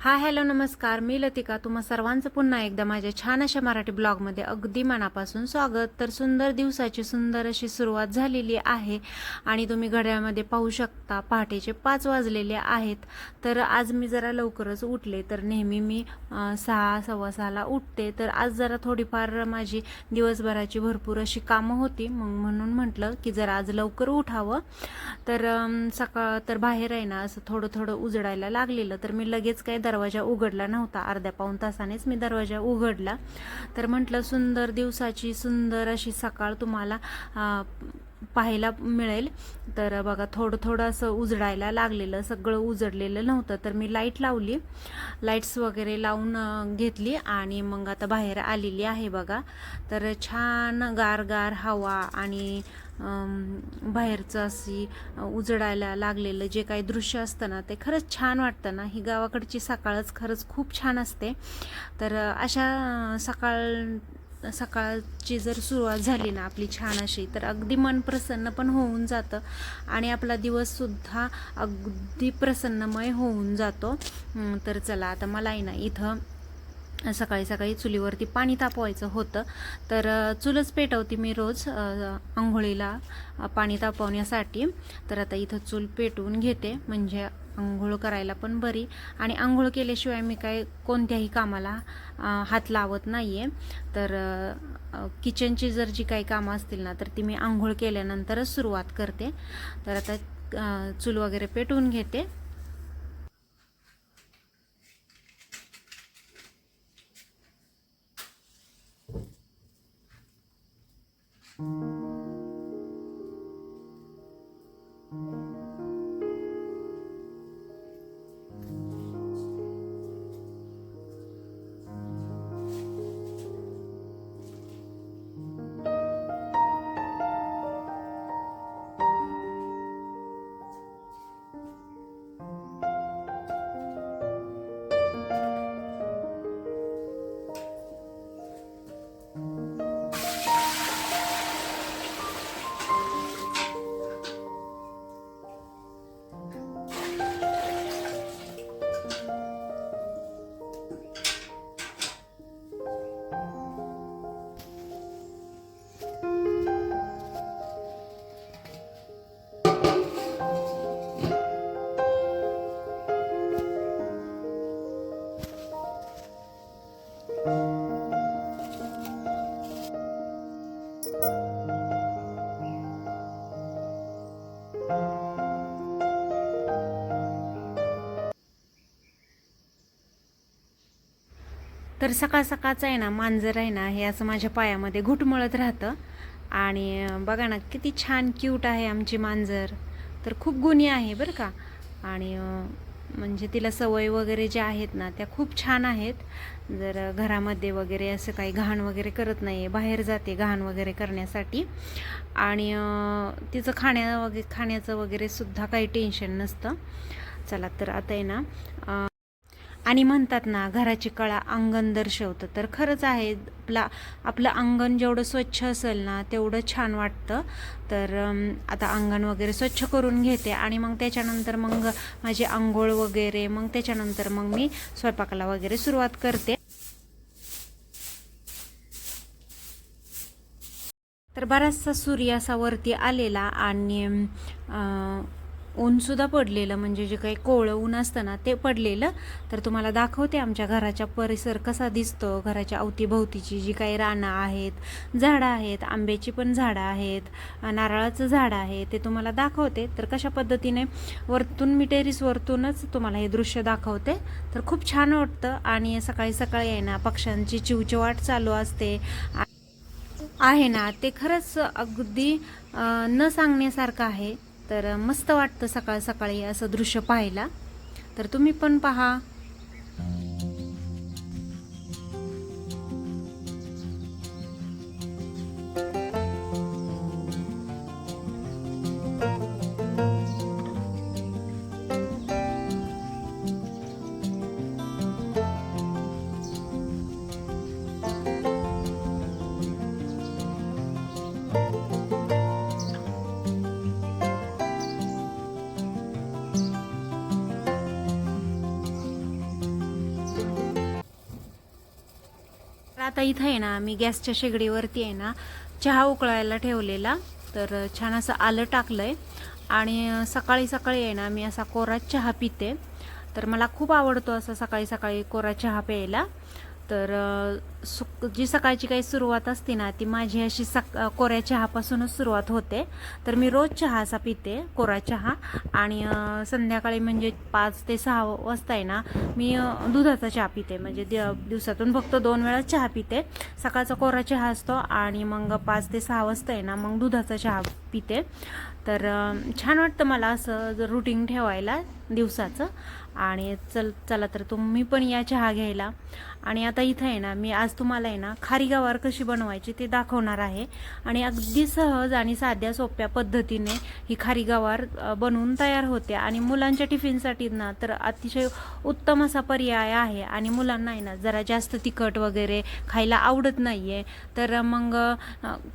हा हॅलो नमस्कार. मी लतिका. तुम्हा सर्वांचं पुन्हा एकदा माझ्या छान अशा मराठी ब्लॉगमध्ये अगदी मनापासून स्वागत. तर सुंदर दिवसाची सुंदर अशी सुरुवात झालेली आहे आणि तुम्ही घड्याळमध्ये पाहू शकता पहाटेचे पाच वाजलेले आहेत. तर आज मी जरा लवकरच उठले. तर नेहमी मी सहा सव्वा सहाला उठते. तर आज जरा थोडीफार माझी दिवसभराची भरपूर अशी कामं होती. मग म्हणून म्हटलं की जरा आज लवकर उठावं. तर सकाळ तर बाहेर आहे ना असं थोडं थोडं उजडायला लागलेलं. तर मी लगेच काय दरवाजा उघडला नव्हता. अर्ध्या पाऊण तासानेच मी दरवाजा उघडला. तर म्हटलं सुंदर दिवसाची सुंदर अशी सकाळ तुम्हाला पाहायला मिळेल. तर बघा थोडं थोडं असं उजडायला लागलेलं सगळं उजडलेलं नव्हतं तर मी लाइट लावली. लाईट्स वगैरे लावून घेतली आणि मग आता बाहेर आलेली आहे बघा. तर छान गार गार हवा आणि बाहेरचं अशी उजडायला लागलेलं जे काही दृश्य असतं ना ते खरंच छान वाटतं ना. ही गावाकडची सकाळच खरंच खूप छान असते. तर अशा सकाळ सकाळची जर सुरुवात झाली ना आपली छान अशी तर अगदी मन प्रसन्न पण होऊन जातं. आणि आपला दिवससुद्धा अगदी प्रसन्नमय होऊन जातो. तर चला आता मला आहे ना इथं सकाळी सकाळी चुलीवरती पाणी तापवायचं होतं. तर चुलच पेटवते मी रोज आंघोळीला पाणी तापवण्यासाठी. तर आता इथं चूल पेटवून घेते. म्हणजे आंघोळ करायला पण बरी. आणि आंघोळ केल्याशिवाय मी काय कोणत्याही कामाला हात लावत नाही आहे तर किचनची जर जी काही कामं असतील ना तर ती मी आंघोळ केल्यानंतरच सुरुवात करते. तर आता चूल वगैरे पेटवून घेते. तर सकाळ सकाळचं आहे ना मांजर आहे ना हे असं माझ्या पायामध्ये घुटमळत राहतं. आणि बघा ना किती छान क्यूट आहे आमची मांजर. तर खूप गुणी आहे बरं का. आणि म्हणजे तिला सवय वगैरे ज्या आहेत ना त्या खूप छान आहेत. जर घरामध्ये वगैरे असं काही घाण वगैरे करत नाही आहे बाहेर जाते घाण वगैरे करण्यासाठी. आणि तिचं खाण्या वगैरे खाण्याचं वगैरे सुद्धा काही टेन्शन नसतं. चला तर आता आहे ना आणि म्हणतात ना घराची कळा अंगण दर्शवतं. तर खरंच आहे आपला आपलं अंगण जेवढं स्वच्छ असेल ना तेवढं छान वाटतं. तर आता अंगण वगैरे स्वच्छ करून घेते आणि मग त्याच्यानंतर मग माझी आंघोळ वगैरे मग त्याच्यानंतर मग मी स्वयंपाकाला वगैरे सुरुवात करते. तर बराचसा सूर्य असा वरती आलेला आणि ऊनसुद्धा पडलेलं म्हणजे जे काही कोवळं ऊन असतं ना ते पडलेलं. तर तुम्हाला दाखवते आमच्या घराच्या परिसर कसा दिसतो घराच्या अवतीभोवतीची जी काही रानं आहेत झाडं आहेत आंब्याची पण झाडं आहेत नारळाचं झाड आहे ते तुम्हाला दाखवते. तर कशा पद्धतीने वरतून मी टेरिसवरतूनच तुम्हाला हे दृश्य दाखवते. तर खूप छान वाटतं आणि सकाळी सकाळी आहे ना पक्ष्यांची चिवचिवाट चालू असते. आहे ना ते खरंच अगदी न सांगण्यासारखं आहे. तर मस्त वाटतं सकाळ सकाळी असं दृश्य पाहायला. तर तुम्ही पण पहा. तर आता इथं आहे ना मी गॅसच्या शेगडीवरती आहे ना चहा उकळायला ठेवलेला. तर छान असं आलं टाकलं आहे आणि सकाळी सकाळी आहे ना मी असा कोरा चहा पिते. तर मला खूप आवडतो असं सकाळी सकाळी कोरा चहा प्यायला. तर सुक जी सकाळची काही सुरुवात असते ना ती माझी अशी सक कोऱ्या चहापासूनच सुरुवात होते. तर मी रोज चहा असा पिते कोरा चहा. आणि संध्याकाळी म्हणजे पाच ते सहा वाजता आहे ना मी दुधाचा चहा पिते. म्हणजे दि- दिवसातून फक्त दोन वेळा चहा पिते. सकाळचा कोरा चहा असतो आणि मग पाच ते सहा वाजता आहे ना मग दुधाचा चहा पिते. तर छान वाटतं मला असं जर रुटीन ठेवायला. दिवसाचं. आणि चल चला तर तुम्ही पण या चहा घ्यायला. आणि आता इथं आहे ना मी आज तुम्हाला आहे ना खारी गवार कशी बनवायची ते दाखवणार आहे. आणि अगदी सहज आणि साध्या सोप्या पद्धतीने ही खारी गवार बनवून तयार होते. आणि मुलांच्या टिफिनसाठी ना तर अतिशय उत्तम असा पर्याय आहे. आणि मुलांना आहे ना जरा जास्त तिखट वगैरे खायला आवडत नाही आहे तर मग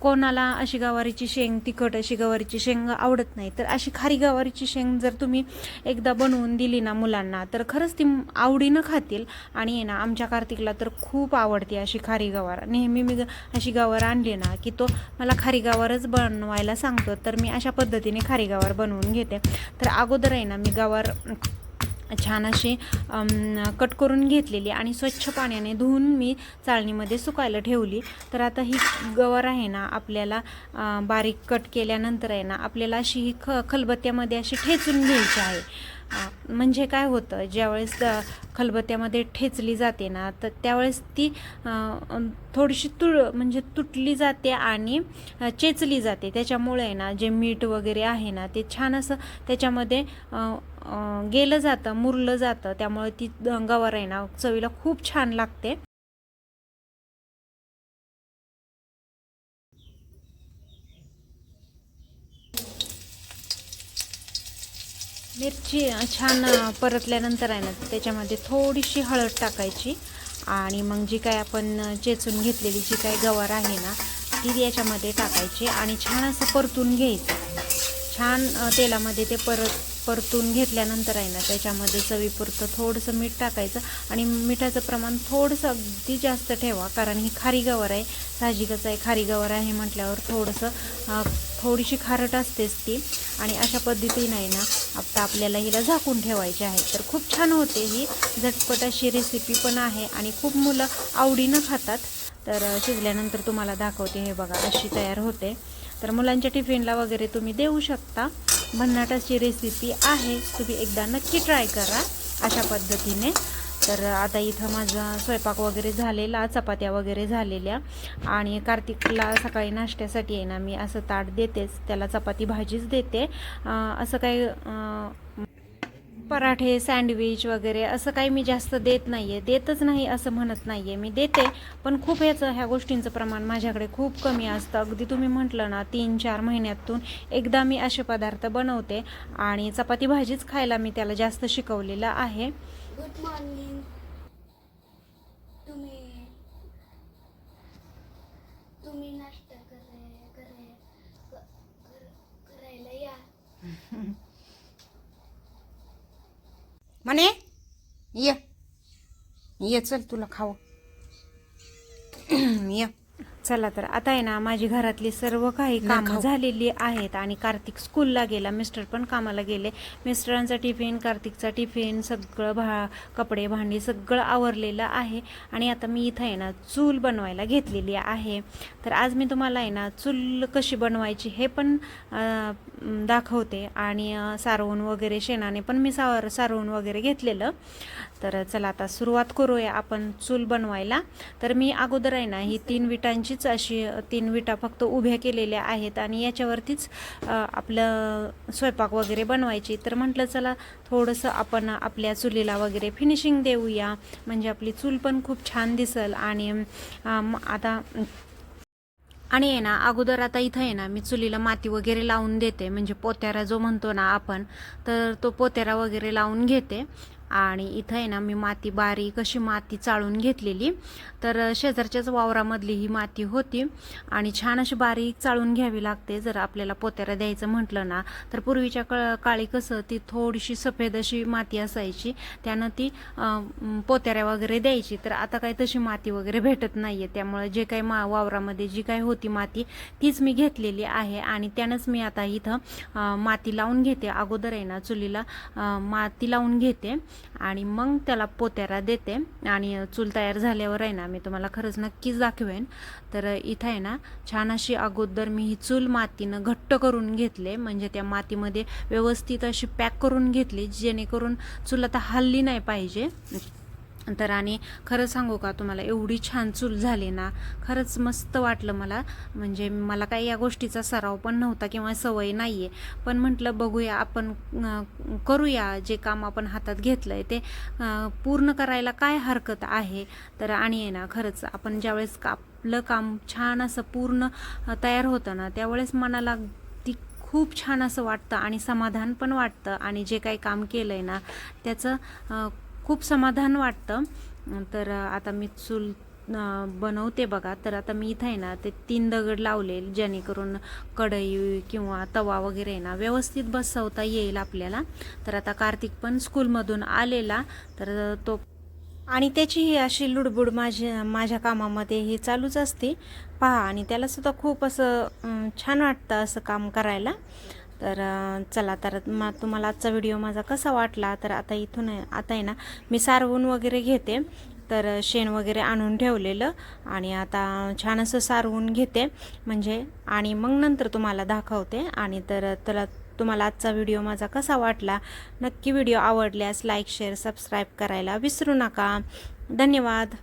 कोणाला अशी गवारीची शेंग तिखट अशी गवारीची शेंग आवडत नाही. तर अशी खारी गवारीची शेंग जर तुम्ही एकदा बनवून दिली ना मुलांना तर खरंच ती आवडीनं खातील. आणि आहे ना आमच्या कार्तिकला तर खूप आवडते अशी खारी गवार. नेहमी मी ग- अशी गवार आणली ना की तो मला खारी गवारच बनवायला सांगतो तर मी अशा पद्धतीने खारी गवार बनवून घेते. तर अगोदर आहे ना मी गवार छान अशी कट करून घेतलेली आणि स्वच्छ पाण्याने धुवून मी चाळणीमध्ये सुकायला ठेवली. तर आता ही गवार आहे ना आपल्याला बारीक कट केल्यानंतर आहे ना आपल्याला अशी ही ख खलबत्त्यामध्ये अशी ठेचून घ्यायची आहे. म्हणजे काय होतं ज्यावेळेस खलबत्त्यामध्ये ठेचली जाते ना तर त्यावेळेस ती थोडीशी तुळ म्हणजे तुटली जाते आणि चेचली जाते. त्याच्यामुळे आहे ना जे मीठ वगैरे आहे ना ते छान असं त्याच्यामध्ये गेलं जातं मुरलं जातं. त्यामुळे ती गवार आहे ना चवीला खूप छान लागते. मिरची छान परतल्यानंतर आहे ना त्याच्यामध्ये थोडीशी हळद टाकायची. आणि मग जी काय आपण चेचून घेतलेली जी काय गवार आहे ना ती याच्यामध्ये टाकायची. आणि छान असं परतून घ्यायचं. छान तेलामध्ये ते परत परतून घेतल्यानंतर आहे ना त्याच्यामध्ये चवीपुरतं थोडंसं मीठ टाकायचं आणि मिठाचं प्रमाण थोडंसं अगदी जास्त ठेवा कारण ही खारी गवार आहे. साहजिकच आहे खारी गवार आहे म्हटल्यावर थोडंसं थोडीशी खारट असतेच ती. आणि अशा पद्धतीने आहे ना आता आपल्याला हिला झाकून ठेवायची आहे. तर खूप छान होते ही. झटपट अशी रेसिपी पण आहे आणि खूप मुलं आवडीनं खातात. तर शिजल्यानंतर तुम्हाला दाखवते हे बघा अशी तयार होते. तर मुलांच्या टिफिनला वगैरे तुम्ही देऊ शकता. भन्नाट अशी रेसिपी आहे. तुम्ही एकदा नक्की ट्राय करा अशा पद्धतीने. तर आता इथं माझा स्वयंपाक वगैरे झालेला चपात्या वगैरे झालेल्या. आणि कार्तिकला सकाळी नाश्त्यासाठी आहे ना मी असं ताट देतेच. त्याला चपाती भाजीच देते. असं काही पराठे सँडविच वगैरे असं काही मी जास्त देत नाही आहे देतच नाही असं म्हणत नाही आहे मी देते पण खूप ह्याचं ह्या गोष्टींचं प्रमाण माझ्याकडे खूप कमी असतं. अगदी तुम्ही म्हटलं ना तीन चार महिन्यातून एकदा मी असे पदार्थ बनवते आणि चपाती भाजीच खायला मी त्याला जास्त शिकवलेलं आहे. गुड मॉर्निंग तुम्ही तुम्ही नाश्ता करायला या. म्हणे ये. ये चल तुला खाऊ. ये. चला तर. आता आहे ना माझी घरातली सर्व काही कामं खाऊ. झालेली आहेत आणि कार्तिक स्कूलला गेला. मिस्टर पण कामाला गेले. मिस्टरांचा टिफिन कार्तिकचा टिफिन सगळं भा कपडे भांडी सगळं आवरलेलं आहे. आणि आता मी इथं आहे ना चूल बनवायला घेतलेली आहे. तर आज मी तुम्हाला आहे ना चूल कशी बनवायची हे पण दाखवते. आणि सारवून वगैरे शेणाने पण मी सार सारवून वगैरे घेतलेलं. तर चला आता सुरुवात करूया आपण चूल बनवायला. तर मी अगोदर आहे ना ही तीन विटांचीच अशी तीन विटा फक्त उभ्या केलेल्या आहेत आणि याच्यावरतीच आपलं स्वयंपाक वगैरे बनवायची. तर म्हटलं चला थोडंसं आपण आपल्या चुलीला वगैरे फिनिशिंग देऊया. म्हणजे आपली चूल पण खूप छान दिसल आणि म- आता आणि आहे ना अगोदर आता इथं आहे ना मी चुलीला माती वगैरे लावून देते. म्हणजे पोत्यारा जो म्हणतो ना आपण तर तो पोत्यारा वगैरे लावून घेते. आणि इथं आहे ना मी माती बारीक अशी माती चाळून घेतलेली. तर शेजारच्याच वावरामधली ही माती होती. आणि छान अशी बारीक चाळून घ्यावी लागते जर आपल्याला पोत्याला द्यायचं म्हटलं ना. तर पूर्वीच्या क काळी कसं ती थोडीशी सफेद अशी माती असायची. त्यानं ती पोत्याऱ्या वगैरे द्यायची. तर आता काही तशी माती वगैरे भेटत नाहीये. त्यामुळे जे काही मा वावरामध्ये जी काही होती माती तीच मी घेतलेली आहे. आणि त्यानंच मी आता इथं माती लावून घेते. अगोदर आहे ना चुलीला माती लावून घेते. आणि मग त्याला पोत्याला देते. आणि चूल तयार झाल्यावर आहे ना मी तुम्हाला खरंच नक्कीच दाखवेन. तर इथं आहे ना छान अशी अगोदर मी ही चूल मातीनं घट्ट करून घेतले. म्हणजे त्या मातीमध्ये व्यवस्थित अशी पॅक करून घेतली जेणेकरून चूल आता हल्ली नाही पाहिजे. तर आणि खरं सांगू का तुम्हाला एवढी छान चूल झाली ना खरंच मस्त वाटलं मला. म्हणजे मला काही या गोष्टीचा सराव पण नव्हता किंवा सवय नाही आहे पण म्हटलं बघूया आपण करूया जे काम आपण हातात घेतलं आहे ते पूर्ण करायला काय हरकत आहे? तर आणि आहे ना खरंच आपण ज्यावेळेस का आपलं काम छान असं पूर्ण तयार होतं ना त्यावेळेस मनाला ती खूप छान असं वाटतं आणि समाधान पण वाटतं. आणि जे काही काम केलं आहे ना त्याचं खूप समाधान वाटतं. तर आता मी चूल बनवते बघा. तर आता मी इथं आहे ना ते तीन दगड लावले जेणेकरून कढई किंवा तवा वगैरे आहे ना व्यवस्थित बसवता येईल आपल्याला. तर आता कार्तिक पण स्कूलमधून आलेला. तर तो आणि त्याची ही अशी लुडबुड माझ्या माझ्या कामामध्ये ही चालूच असते. पहा आणि त्याला सुद्धा खूप असं छान वाटतं असं काम करायला. तर चला तर मा तुम्हाला आजचा व्हिडिओ माझा कसा वाटला? तर आता इथून आहे आता आहे ना मी सारवून वगैरे घेते. तर शेण वगैरे आणून ठेवलेलं आणि आता छान असं सारवून घेते. म्हणजे आणि मग नंतर तुम्हाला दाखवते. आणि तर त्याला तुम्हाला आजचा व्हिडिओ माझा कसा वाटला? नक्की व्हिडिओ आवडल्यास लाईक शेअर सबस्क्राईब करायला विसरू नका. धन्यवाद.